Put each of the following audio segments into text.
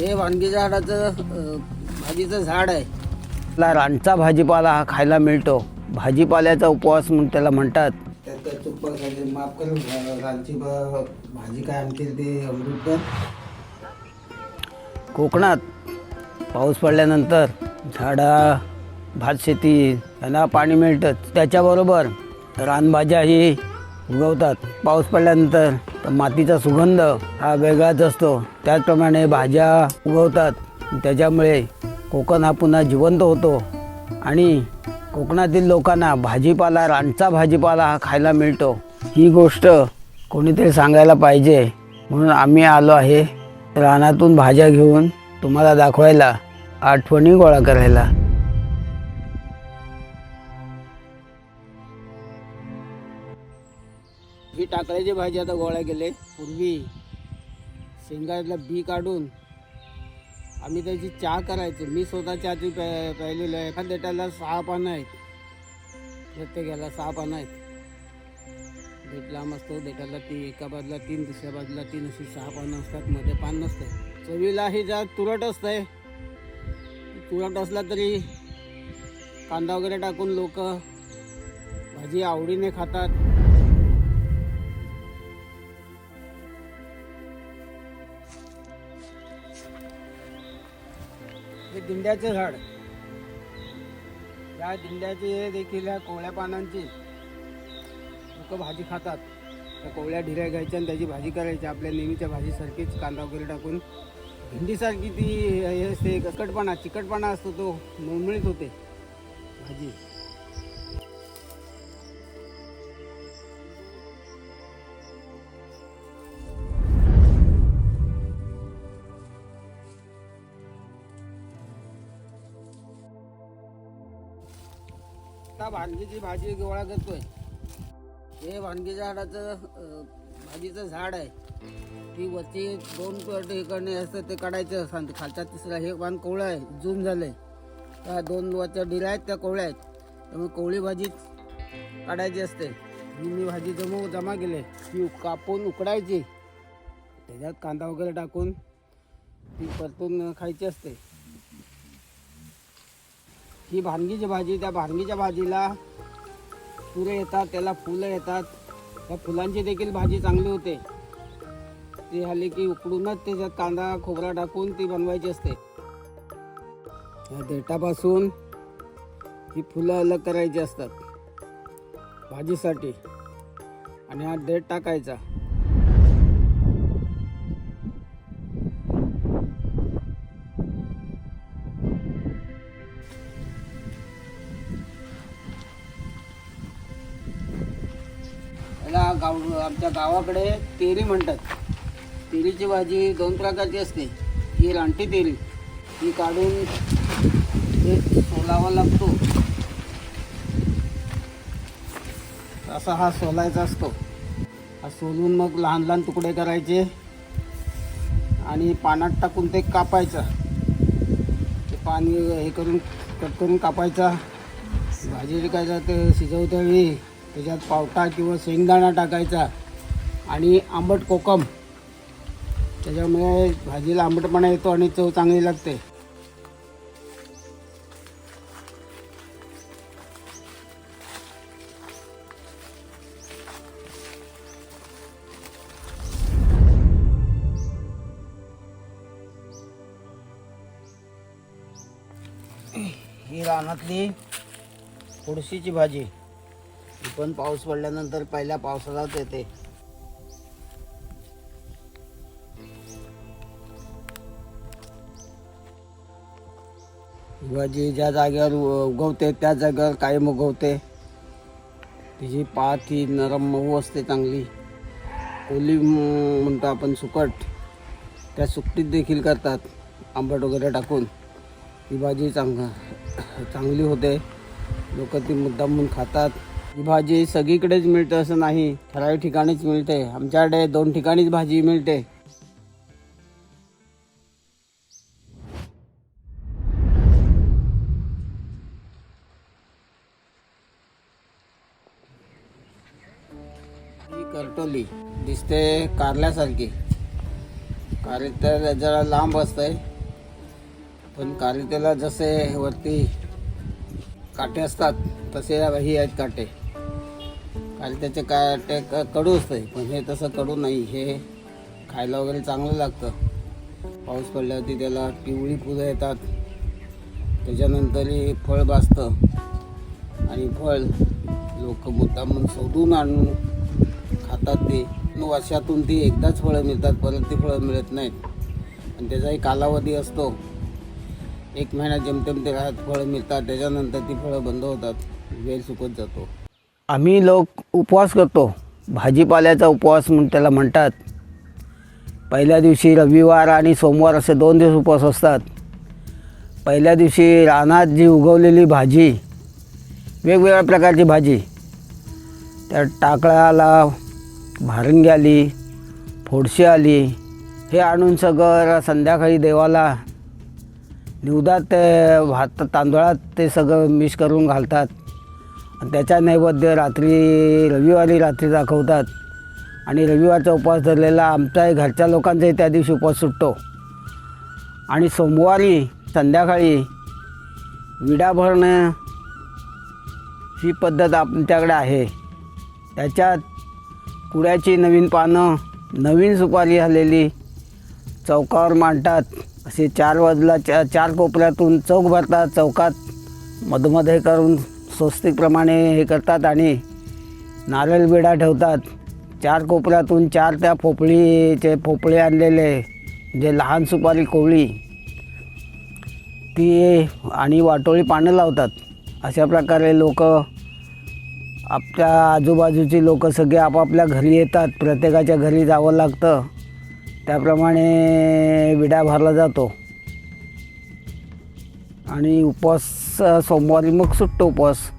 हे वांगी झाडाचं भाजीचं झाड आहे. ला रानचा भाजीपाला हा खायला मिळतो. भाजीपाल्याचा उपवास म्हणून त्याला म्हणतात. माफ करून रानची भाजी काय आणतील ते अमृत कोकणात पाऊस पडल्यानंतर झाडा भात शेती यांना पाणी मिळतं त्याच्याबरोबर रानभाज्याही उगवतात. पाऊस पडल्यानंतर मातीचा सुगंध हा वेगळाच असतो. त्याचप्रमाणे भाज्या उगवतात. त्याच्यामुळे कोकण हा पुन्हा जिवंत होतो. आणि कोकणातील लोकांना भाजीपाला रानचा भाजीपाला हा खायला मिळतो. ही गोष्ट कोणीतरी सांगायला पाहिजे. म्हणून आम्ही आलो आहे. रानातून भाज्या घेऊन तुम्हाला दाखवायला. आठवणी गोळा करायला. टाकळ्याची भाजी आता गोळा केले. पूर्वी शेंगातला बी काढून आम्ही त्याची चहा करायचो. मी स्वतः चहा ती प्या आहे एका देटाला सहा पानं आहेत. प्रत्येकाला सहा पानं आहेत. देटला लांब असतो देठाला ती एका बाजूला तीन दुसऱ्या बाजूला तीन अशी सहा पानं असतात. मध्ये पान नसतं चवीला ही जरा तुरट असतंय. तुरट असला तरी कांदा वगैरे टाकून लोक भाजी आवडीने खातात. हे दिंड्याचे झाड. या दिंड्याचे देखील या कोवळ्या पानांची लोक भाजी खातात. त्या कोवळ्या ढिऱ्या घ्यायच्या आणि त्याची भाजी करायची. आपल्या नेहमीच्या भाजीसारखीच कांदा वगैरे टाकून. भेंडीसारखी ती हे असते कटपणा चिकटपणा असतो तो मुळमुळीत होते. भाजी. आता भाजी गोळा करतोय. हे वांगी झाडाचं भाजीचं झाड आहे. ती वरती दोन ठिकाणी असतं ते काढायचं. सांगते खालचा तिसरा हे पान कोवळं आहे जून झालंय. त्या दोन वरच्या डिऱ्या आहेत त्या कोवळ्या आहेत. त्यामुळे कोवळी भाजी काढायची असते. मी भाजी जमू जमा केले. ती कापून उकडायची. त्याच्यात कांदा वगैरे टाकून ती परतून खायची असते. ही भांगीची भाजी त्या भांगीच्या भाजीला सुरे येतात त्याला फुलं येतात. त्या फुलांची देखील भाजी चांगली होते. ती झाली की उकडूनच त्याच्यात कांदा खोबरा टाकून ती बनवायची असते. या देठापासून ही फुलं अलग करायची असतात भाजीसाठी. आणि हा देठ टाकायचा. गाव आमच्या गावाकडे तेरी म्हणतात. तेरीची भाजी दोन प्रकारची असते. ही रानटी तेरी ही काढून ते सोलावा लागतो. असा हा सोलायचा असतो. हा सोलून मग लहान लहान तुकडे करायचे आणि पाण्यात टाकून ते कापायचं. ते पाणी हे करून कट करून कापायचा. भाजी काय ते शिजवत्या. वेळी त्याच्यात पावटा किंवा शेंगदाणा टाकायचा आणि आंबट कोकम. त्याच्यामुळे भाजीला आंबटपणा येतो आणि चव चांगली लागते. ही रानातली फुडशीची भाजी. पण पाऊस पडल्यानंतर पहिल्या पावसालाच येते. भाजी ज्या जागेवर उ- उगवते त्या जागेवर कायम उगवते. तिची पात ही नरम मऊ असते चांगली. ओली म्हणतो आपण सुकट. त्या सुकटीत देखील करतात. आंबट वगैरे टाकून. ही भाजी चांग चांगली होते. लोक ती मुद्दाम म्हणून खातात. ही भाजी सगळीकडेच मिळते असं नाही. ठराविक ठिकाणीच मिळते. आमच्याकडे दोन ठिकाणीच भाजी मिळते. ही करटोली दिसते कारल्यासारखी. कारली तर जरा लांब असतंय पण कारितेला जसे वरती काटे असतात तसे ही आहेत काटे. कारित्याचे काय क- कडू असते पण हे तसं कडू नाही. हे खायला वगैरे चांगलं लागतं. पाऊस पडल्यावरती त्याला पिवळी फुलं येतात. त्याच्यानंतर हे फळ भाजतं. आणि फळ लोक मुद्दामून शोधून आणून खातात ते. वर्षातून ती एकदाच फळं मिळतात. परत ती फळं मिळत नाहीत. आणि त्याचाही कालावधी असतो. एक महिना जेमतेम ते घरात फळं मिळतात. त्याच्यानंतर ती फळं बंद होतात. वेल सुकत जातो. आम्ही लोक उपवास करतो. भाजीपाल्याचा उपवास म्हणून त्याला म्हणतात. पहिल्या दिवशी रविवार आणि सोमवार असे दोन दिवस उपवास असतात. पहिल्या दिवशी रानात जी उगवलेली भाजी वेगवेगळ्या प्रकारची भाजी. त्या टाकळाला भारंगी आली फोडशी आली. हे आणून सगळं संध्याकाळी देवाला निवदात ते भात तांदळात ते सगळं मिक्स करून घालतात. त्याचा नैवेद्य रात्री रविवारी रात्री दाखवतात. आणि रविवारचा उपवास धरलेला आमच्याही घरच्या लोकांचाही त्या दिवशी उपवास सुटतो. आणि सोमवारी संध्याकाळी विडा भरणं ही पद्धत आमच्याकडे आहे. त्याच्यात कुड्याची नवीन पानं नवीन सुपारी झालेली चौकावर मांडतात. असे चार बाजूला चा चार कोपऱ्यातून चौक भरतात. चौकात मधोमध हे करून स्वस्तिकप्रमाणे हे करतात आणि नारळ विडा ठेवतात. चार कोपऱ्यातून चार त्या पोपळीचे पोपळे आणलेले जे लहान सुपारी कोवळी. ती आणि वाटोळी पानं लावतात. अशा प्रकारे लोक आपल्या आजूबाजूची लोक सगळे आपापल्या घरी येतात. प्रत्येकाच्या घरी जावं लागतं. त्याप्रमाणे विडा भरला जातो. आणि उपवास सोमवारी मग सुट्टो उपवास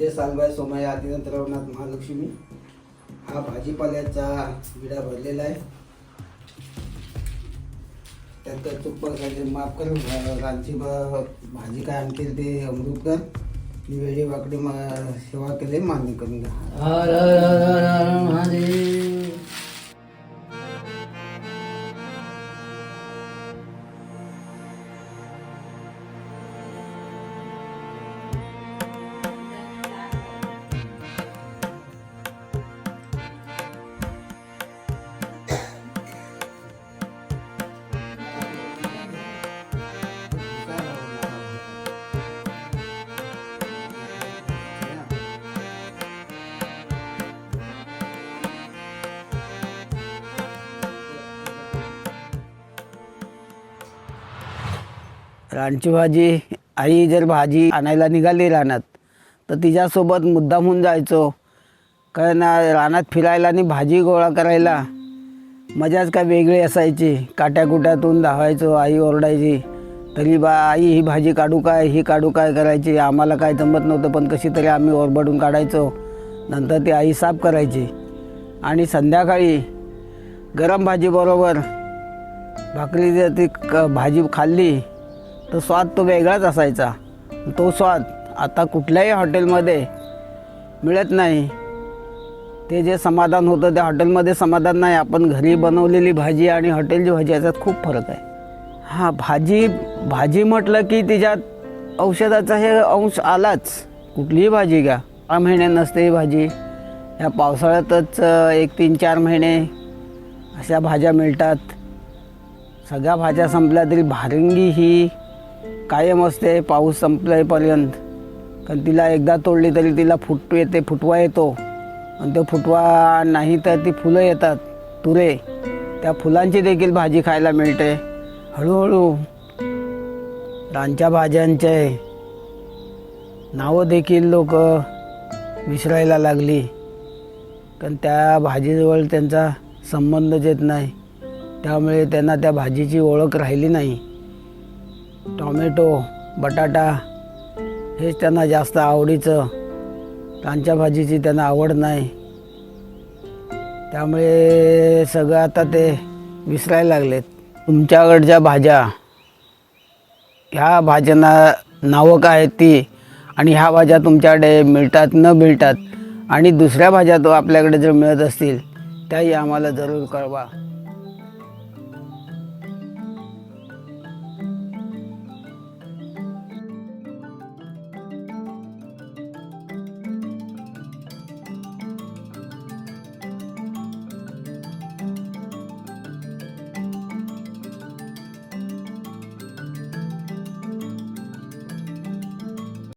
दे सालबाई सोमया आदिनाथ रवनाथ महालक्ष्मी. हा भाजीपाल्याचा विडा भरलेला आहे. त्यानंतर चुप्पल चूक माफ कर रांची भाजी काय आणतील ते अमृत कर. वेळी वाकडी मा- सेवा केले मान्य करून घ्या रानची भाजी आई जर भाजी आणायला निघाली रानात तर तिच्यासोबत मुद्दामहून जायचो. काय ना रानात फिरायला आणि भाजी गोळा करायला. मजाच काय वेगळी असायची. काट्याकुट्यातून धावायचो आई ओरडायची तरी बा आई ही भाजी काढू काय? ही काढू काय करायची? आम्हाला काय जमत नव्हतं पण कशी तरी आम्ही ओरबडून काढायचो. नंतर ती आई साफ करायची. आणि संध्याकाळी गरम भाजीबरोबर भाकरी जर ती क भाजी खाल्ली तर स्वाद तो वेगळाच असायचा. तो स्वाद आता कुठल्याही हॉटेलमध्ये मिळत नाही. ते जे समाधान होतं त्या हॉटेलमध्ये समाधान नाही. आपण घरी बनवलेली भाजी आणि हॉटेलची भाजी याच्यात खूप फरक आहे. हां भाजी भाजी म्हटलं की तिच्यात औषधाचा हे अंश आलाच. कुठलीही भाजी घ्या. सहा महिने नसते ही भाजी. या पावसाळ्यातच एक तीन चार महिने अशा भाज्या मिळतात. सगळ्या भाज्या संपल्या तरी भारंगी ही कायम असते पाऊस संपल्यापर्यंत. कारण तिला एकदा तोडली तरी तिला फुट येते फुटवा येतो. आणि तो फुटवा नाही तर ती फुलं येतात तुरे. त्या फुलांची देखील भाजी खायला मिळते. हळूहळू रानच्या भाज्यांचे नावं देखील लोक विसरायला लागली. कारण त्या भाजीजवळ त्यांचा संबंधच येत नाही. त्यामुळे त्यांना त्या भाजीची ओळख राहिली नाही. टॉमॅटो बटाटा हेच त्यांना जास्त आवडीचं. कांच्या भाजीची त्यांना आवड नाही. त्यामुळे सगळं आता ते विसरायला लागलेत. तुमच्याकडच्या भाज्या ह्या भाज्यांना नावं काय आहेत ती? आणि ह्या भाज्या तुमच्याकडे मिळतात न मिळतात? आणि दुसऱ्या भाज्या तो आपल्याकडे जर मिळत असतील त्याही आम्हाला जरूर कळवा.